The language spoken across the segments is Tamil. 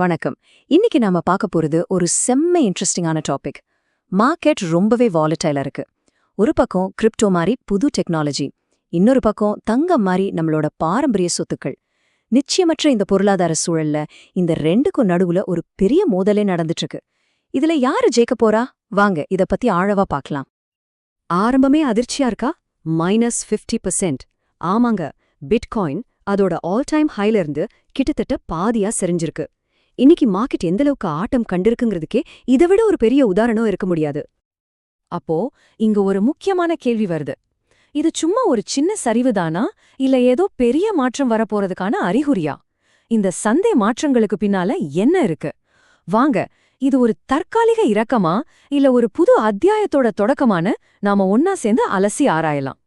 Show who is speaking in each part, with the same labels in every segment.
Speaker 1: வணக்கம். இன்னைக்கு நாம பார்க்க போறது ஒரு செம்ம இன்ட்ரெஸ்டிங்கான டாபிக் மார்க்கெட் ரொம்பவே வாலட்டைலா இருக்கு. ஒரு பக்கம் கிரிப்டோ மாதிரி புது டெக்னாலஜி இன்னொரு பக்கம் தங்கம் மாதிரி நம்மளோட பாரம்பரிய சொத்துக்கள். நிச்சயமற்ற இந்த பொருளாதார சூழல்ல இந்த ரெண்டுக்கும் நடுவுல ஒரு பெரிய மோதலே நடந்துட்டு இருக்கு இதுல யாரு ஜெயிக்க போறா? வாங்க இத பத்தி ஆழவா பார்க்கலாம். ஆரம்பமே அதிர்ச்சியா இருக்கா? மைனஸ் 50% ஆமாங்க பிட்காயின் அதோட ஆல் டைம் ஹைல இருந்து கிட்டத்தட்ட பாதியா செறிஞ்சிருக்கு. இன்னைக்கு மார்க்கெட் எந்த அளவுக்கு ஆட்டம் கண்டிருக்குங்கிறதுக்கே இதை விட ஒரு பெரிய உதாரணம் இருக்க முடியாது. அப்போ இங்க ஒரு முக்கியமான கேள்வி வருது. இது சும்மா ஒரு சின்ன சரிவுதானா இல்ல ஏதோ பெரிய மாற்றம் வரப்போறதுக்கான அறிகுறியா? இந்த சந்தை மாற்றங்களுக்கு பின்னால என்ன இருக்கு? வாங்க இது ஒரு தற்காலிக இரக்கமா? இல்ல ஒரு புது அத்தியாயத்தோட தொடக்கமான நாம ஒன்னா சேர்ந்து அலசி ஆராயலாம்.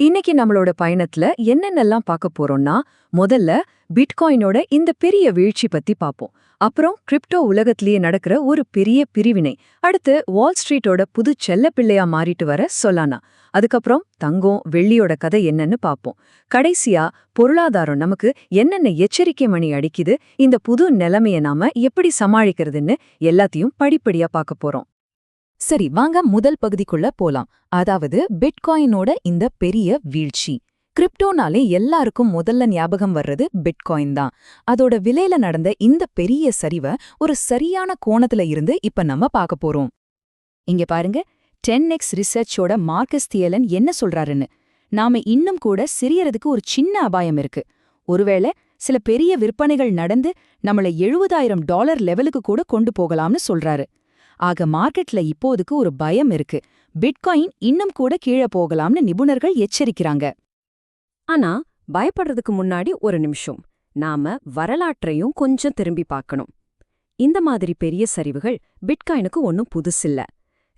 Speaker 1: இன்னைக்கு நம்மளோட பயணத்துல என்னென்னலாம் பார்க்க போறோம்னா முதல்ல பிட்காயினோட இந்த பெரிய வீழ்ச்சி பத்தி பாப்போம். அப்புறம் கிரிப்டோ உலகத்திலேயே நடக்கிற ஒரு பெரிய பிரிவினை. அடுத்து வால் ஸ்ட்ரீட்டோட புது செல்ல பிள்ளையா மாறிட்டு வர சொல்லானா. அதுக்கப்புறம் தங்கம் வெள்ளியோட கதை என்னன்னு பாப்போம். கடைசியா பொருளாதாரம் நமக்கு என்னென்ன எச்சரிக்கை மணி அடிக்குது இந்த புது நிலைமைய நாம எப்படி சமாளிக்கிறதுன்னு எல்லாத்தையும் படிப்படியா பார்க்க போறோம். சரி வாங்க முதல் பகுதிக்குள்ள போலாம். அதாவது பிட்காயினோட இந்த பெரிய வீழ்ச்சி. கிரிப்டோனாலே எல்லாருக்கும் முதல்ல ஞாபகம் வர்றது பிட்காயின் தான். அதோட விலையில நடந்த இந்த பெரிய சரிவை ஒரு சரியான கோணத்துல இருந்து இப்ப நம்ம பார்க்க போறோம். இங்க பாருங்க டென் எக்ஸ் ரிசர்ச்சோட மார்க்கஸ் தியலன் என்ன சொல்றாருன்னு. நாம இன்னும் கூட சிரியறதுக்கு ஒரு சின்ன அபாயம் இருக்கு. ஒருவேளை சில பெரிய விற்பனைகள் நடந்து நம்மள எழுபதாயிரம் டாலர் லெவலுக்கு கூட கொண்டு போகலாம்னு சொல்றாரு. ஆக மார்க்கெட்ல இப்போதுக்கு ஒரு பயம் இருக்கு. பிட்காயின் இன்னும் கூட கீழே போகலாம்னு நிபுணர்கள் எச்சரிக்கிறாங்க. ஆனா பயப்படுறதுக்கு முன்னாடி ஒரு நிமிஷம். நாம வரலாற்றையும் கொஞ்சம் திரும்பி பார்க்கணும். இந்த மாதிரி பெரிய சரிவுகள் பிட்காயினுக்கு ஒன்னும் புதுசில்ல.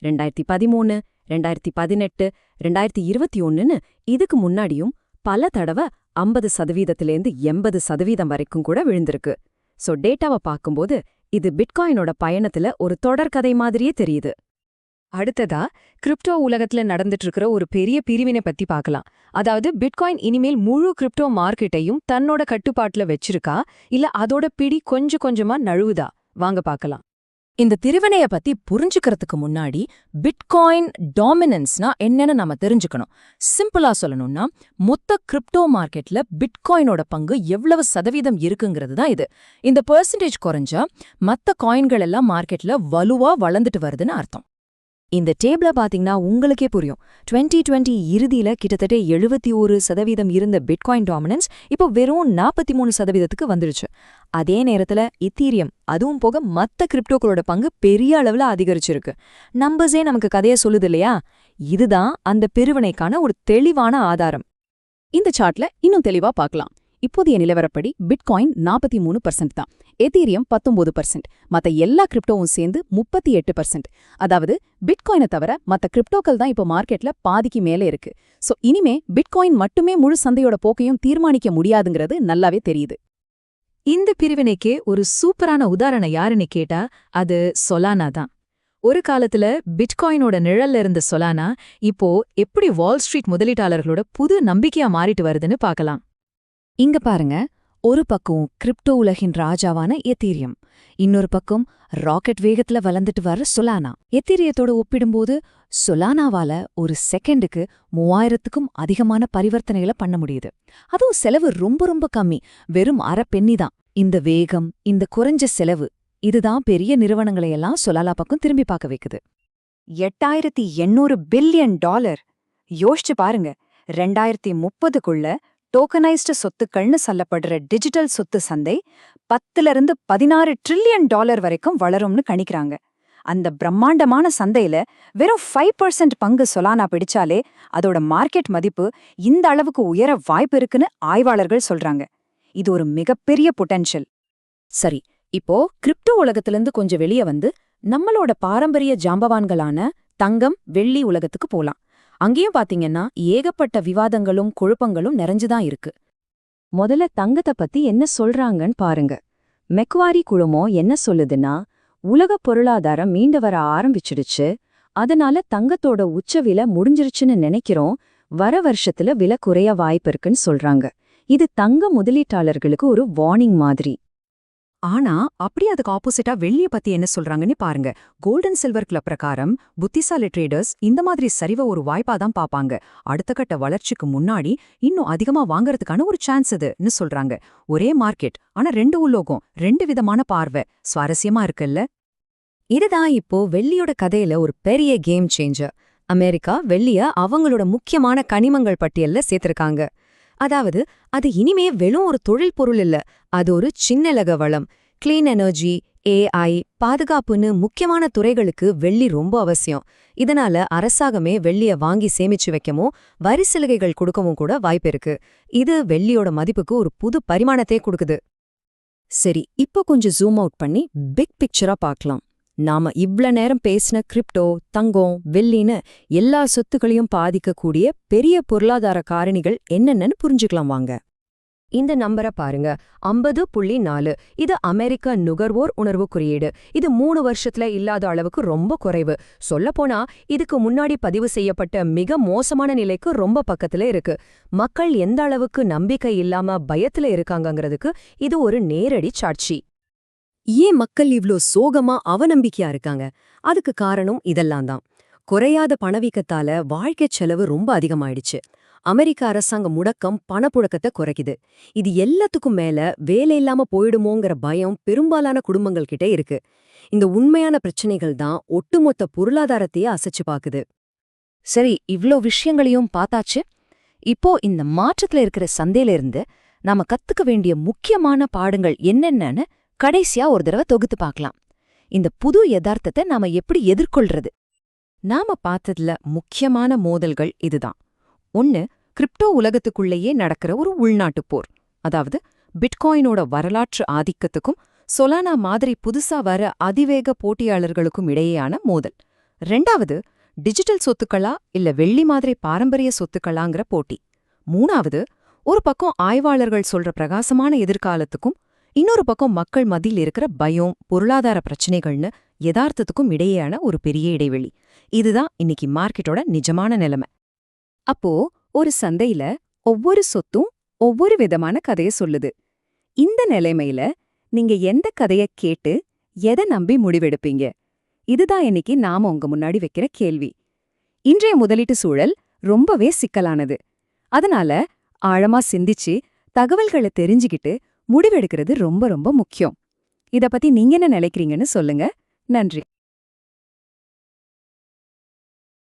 Speaker 1: ரெண்டாயிரத்தி பதிமூணு ரெண்டாயிரத்தி பதினெட்டு ரெண்டாயிரத்தி இருபத்தி ஒன்னுன்னு இதுக்கு முன்னாடியும் பல தடவை ஐம்பது சதவீதத்திலேருந்து எண்பது சதவீதம் வரைக்கும் கூட விழுந்திருக்கு. சோ டேட்டாவை பார்க்கும்போது இது பிட்காயினோட பயணத்துல ஒரு தொடர்கதை மாதிரியே தெரியுது. அடுத்ததா கிரிப்டோ உலகத்துல நடந்துட்டு இருக்கிற ஒரு பெரிய பிரிவினை பத்தி பார்க்கலாம் அதாவது பிட்காயின் இனிமேல் முழு கிரிப்டோ மார்க்கெட்டையும் தன்னோட கட்டுப்பாட்டுல வச்சிருக்கா? இல்ல அதோட பிடி கொஞ்சம் கொஞ்சமா நழுவுதா? வாங்க பார்க்கலாம் இந்த திருவினைய பத்தி புரிஞ்சுக்கிறதுக்கு முன்னாடி பிட்காயின் டாமினன்ஸ்னா என்னன்னு நாம தெரிஞ்சுக்கணும். சிம்பிளா சொல்லணும்னா மொத்த கிரிப்டோ மார்க்கெட்ல பிட்காயினோட பங்கு எவ்வளவு சதவீதம் இருக்குங்கிறது தான் இது. இந்த பெர்சன்டேஜ் குறைஞ்சா மத்த காயின்கள் எல்லாம் மார்க்கெட்ல வலுவா வளர்ந்துட்டு வருதுன்னு அர்த்தம். இந்த டேபிள பாத்தீங்கன்னா உங்களுக்கே புரியும். 2020 டுவெண்ட்டி இறுதியில கிட்டத்தட்ட எழுபத்தி ஒரு சதவீதம் இருந்த பிட்காயின் டாமினன்ஸ் இப்போ வெறும் நாற்பத்தி மூணு சதவீதத்துக்கு வந்துருச்சு. அதே நேரத்துல இத்தீரியம் அதுவும் போக மத்த கிரிப்டோக்களோட பங்கு பெரிய அளவுல அதிகரிச்சிருக்கு. நம்பர்ஸே நமக்கு கதைய சொல்லுது இல்லையா? இதுதான் அந்த பிரிவினைக்கான ஒரு தெளிவான ஆதாரம். இந்த சார்ட்ல இன்னும் தெளிவா பார்க்கலாம். இப்போதைய நிலவரப்படி பிட்காயின் நாற்பத்தி மூணு பர்சன்ட் தான். எத்தீரியம் பத்தொன்பது பர்சன்ட் மத்த எல்லா கிரிப்டோவும் சேர்ந்து முப்பத்தி எட்டு பர்சன்ட் அதாவது பிட்காயினை தவிர மத்த கிரிப்டோக்கள் தான் இப்போ மார்க்கெட்ல பாதிக்கு மேலே இருக்கு. சோ இனிமே பிட்காயின் மட்டுமே முழு சந்தையோட போக்கையும் தீர்மானிக்க முடியாதுங்கிறது நல்லாவே தெரியுது. இந்த பிரிவினைக்கே ஒரு சூப்பரான உதாரணம் யாருன்னு கேட்டா அது சொலானா தான். ஒரு காலத்துல பிட்காயினோட நிழல்ல இருந்த சொலானா இப்போ எப்படி வால் ஸ்ட்ரீட் முதலீட்டாளர்களோட புது நம்பிக்கையா மாறிட்டு வருதுன்னு பார்க்கலாம். இங்க பாருங்க ஒரு பக்கம் கிரிப்டோ உலகின் ராஜாவான எத்தீரியம். இன்னொரு பக்கம் ராக்கெட் வேகத்துல வளர்ந்துட்டு வர சொலானா. எத்தீரியத்தோட ஒப்பிடும்போது சொலானாவால ஒரு செகண்டுக்கு மூவாயிரத்துக்கும் அதிகமான பரிவர்த்தனைகளை பண்ண முடியுது. அதுவும் செலவு ரொம்ப ரொம்ப கம்மி. வெறும் அரை பென்னி தான். இந்த வேகம் இந்த குறைஞ்ச செலவு இதுதான் பெரிய நிறுவனங்களையெல்லாம் சொலாலா பக்கம் திரும்பி பார்க்க வைக்குது. எட்டாயிரத்தி எண்ணூறு பில்லியன் டாலர். யோசிச்சு பாருங்க ரெண்டாயிரத்தி முப்பதுக்குள்ள டோக்கனைஸ்டு சொத்துக்கள்னு சொல்லப்படுற டிஜிட்டல் சொத்து சந்தை பத்துல இருந்து பதினாறு ட்ரில்லியன் டாலர் வரைக்கும் வளரும்னு கணிக்கிறாங்க. அந்த பிரம்மாண்டமான சந்தையில வெறும் ஃபைவ் பர்சன்ட் பங்கு சொலானா பிடிச்சாலே அதோட மார்க்கெட் மதிப்பு இந்த அளவுக்கு உயர வாய்ப்பு இருக்குன்னு ஆய்வாளர்கள் சொல்றாங்க. இது ஒரு மிகப்பெரிய பொட்டன்ஷியல் சரி இப்போ கிரிப்டோ உலகத்திலிருந்து கொஞ்சம் வெளியே வந்து நம்மளோட பாரம்பரிய ஜாம்பவான்களான தங்கம் வெள்ளி உலகத்துக்கு போலாம். அங்கேயும் பாத்தீங்கன்னா ஏகப்பட்ட விவாதங்களும் குழப்பங்களும் நிறைஞ்சுதான் இருக்கு. முதல்ல தங்கத்தை பத்தி என்ன சொல்றாங்கன்னு பாருங்க. மெக்வாரி குழுமம் என்ன சொல்லுதுன்னா உலக பொருளாதாரம் மீண்டு வர ஆரம்பிச்சிடுச்சு. அதனால தங்கத்தோட உச்ச விலை முடிஞ்சிருச்சுன்னு நினைக்கிறோம். வர வருஷத்துல விலை குறைய வாய்ப்பு இருக்குன்னு சொல்றாங்க. இது தங்க முதலீட்டாளர்களுக்கு ஒரு வார்னிங் மாதிரி.
Speaker 2: ஆனா அப்படி அதுக்கு ஆப்போசிட்டா வெள்ளிய பத்தி என்ன சொல்றாங்கன்னு பாருங்க. கோல்டன் சில்வர் கிளப் பிரகாரம் புத்திசாலி ட்ரேடர்ஸ் இந்த மாதிரி சரிவை ஒரு வாய்ப்பா தான் பாப்பாங்க. அடுத்த கட்ட வளர்ச்சிக்கு முன்னாடி இன்னும் அதிகமா வாங்கறதுக்கான ஒரு சான்ஸ் இதுன்னு சொல்றாங்க. ஒரே மார்க்கெட் ஆனா ரெண்டு உலோகம் ரெண்டு விதமான பார்வை. சுவாரஸ்யமா இருக்குல்ல?
Speaker 1: இதுதான் இப்போ வெள்ளியோட கதையில ஒரு பெரிய கேம் சேஞ்சர் அமெரிக்கா வெள்ளிய அவங்களோட முக்கியமான கனிமங்கள் பட்டியல்ல சேர்த்திருக்காங்க. அதாவது அது இனிமே வெறும் ஒரு தொழில் பொருள் இல்ல அது ஒரு சின்னலக வளம். கிளீன் எனர்ஜி ஏஐ பாதுகாப்புன்னு முக்கியமான துறைகளுக்கு வெள்ளி ரொம்ப அவசியம். இதனால அரசாங்கமே வெள்ளிய வாங்கி சேமிச்சு வைக்கவும் வரி சலுகைகள் கொடுக்கவும் கூட வாய்ப்பு இருக்கு. இது வெள்ளியோட மதிப்புக்கு ஒரு புது பரிமாணத்தை கொடுக்குது. சரி இப்போ கொஞ்சம் ஜூம் அவுட் பண்ணி பிக் பிக்சரா பார்க்கலாம். நாம இவ்ள நேரம் பேசின கிரிப்டோ தங்கம் வெள்ளின்னு எல்லா சொத்துக்களையும் பாதிக்கக்கூடிய பெரிய பொருளாதார காரணிகள் என்னென்னு புரிஞ்சுக்கலாம் வாங்க. இந்த நம்பரை பாருங்க. ஐம்பது புள்ளி நாலு. இது அமெரிக்க நுகர்வோர் உணர்வு குறியீடு. இது மூணு வருஷத்துல இல்லாத அளவுக்கு ரொம்ப குறைவு. சொல்லப்போனா இதுக்கு முன்னாடி பதிவு செய்யப்பட்ட மிக மோசமான நிலைக்கு ரொம்ப பக்கத்துல இருக்கு. மக்கள் எந்த அளவுக்கு நம்பிக்கை இல்லாம பயத்துல இருக்காங்கங்கிறதுக்கு இது ஒரு நேரடி சாட்சி. ஏன் மக்கள் இவ்ளோ சோகமா அவநம்பிக்கையா இருக்காங்க? அதுக்கு காரணம் இதெல்லாம் தான். குறையாத பணவீக்கத்தால வாழ்க்கை செலவு ரொம்ப அதிகமாயிடுச்சு. அமெரிக்க அரசாங்க முடக்கம் பணப்புழக்கத்தை குறைக்குது. இது எல்லாத்துக்கும் மேல வேலை இல்லாம போயிடுமோங்கிற பயம் பெரும்பாலான குடும்பங்கள் கிட்ட இருக்கு. இந்த உண்மையான பிரச்சனைகள் தான் ஒட்டுமொத்த பொருளாதாரத்தையே அசைச்சு பாக்குது. சரி இவ்ளோ விஷயங்களையும் பார்த்தாச்சு. இப்போ இந்த மாற்றத்துல இருக்கிற சந்தையில இருந்து நாம கத்துக்க வேண்டிய முக்கியமான பாடங்கள் என்னென்னன்னு கடைசியா ஒரு தடவை தொகுத்து பார்க்கலாம். இந்த புது யதார்த்தத்தை நாம எப்படி எதிர்கொள்றது? நாம பார்த்ததுல முக்கியமான மோதல்கள் இதுதான். ஒன்னு கிரிப்டோ உலகத்துக்குள்ளேயே நடக்கிற ஒரு உள்நாட்டுப் போர். அதாவது பிட்காயினோட வரலாற்று ஆதிக்கத்துக்கும் சொலானா மாதிரி புதுசா வர அதிவேக போட்டியாளர்களுக்கும் இடையேயான மோதல். ரெண்டாவது டிஜிட்டல் சொத்துக்களா இல்ல வெள்ளி மாதிரி பாரம்பரிய சொத்துக்களாங்கிற போட்டி. மூணாவது ஒரு பக்கம் ஆய்வாளர்கள் சொல்ற பிரகாசமான எதிர்காலத்துக்கும் இன்னொரு பக்கம் மக்கள் மதியில் இருக்கிற பயம் பொருளாதார பிரச்சனைகள்னு யதார்த்தத்துக்கும் இடையேயான ஒரு பெரிய இடைவெளி. இதுதான் இன்னைக்கு மார்க்கெட்டோட நிஜமான நிலைமை. அப்போ ஒரு சந்தையில ஒவ்வொரு சொத்தும் ஒவ்வொரு விதமான கதைய சொல்லுது. இந்த நிலைமையில நீங்க எந்த கதைய கேட்டு எதை நம்பி முடிவெடுப்பீங்க? இதுதான் இன்னைக்கு நாம உங்க முன்னாடி வைக்கிற கேள்வி. இன்றைய முதலீட்டு சூழல் ரொம்பவே சிக்கலானது. அதனால ஆழமா சிந்திச்சு தகவல்களை தெரிஞ்சுக்கிட்டு முடிவெடுக்கிறது ரொம்ப ரொம்ப முக்கியம். இத பத்தி நீங்க என்ன நினைக்கிறீங்கன்னு சொல்லுங்க. நன்றி.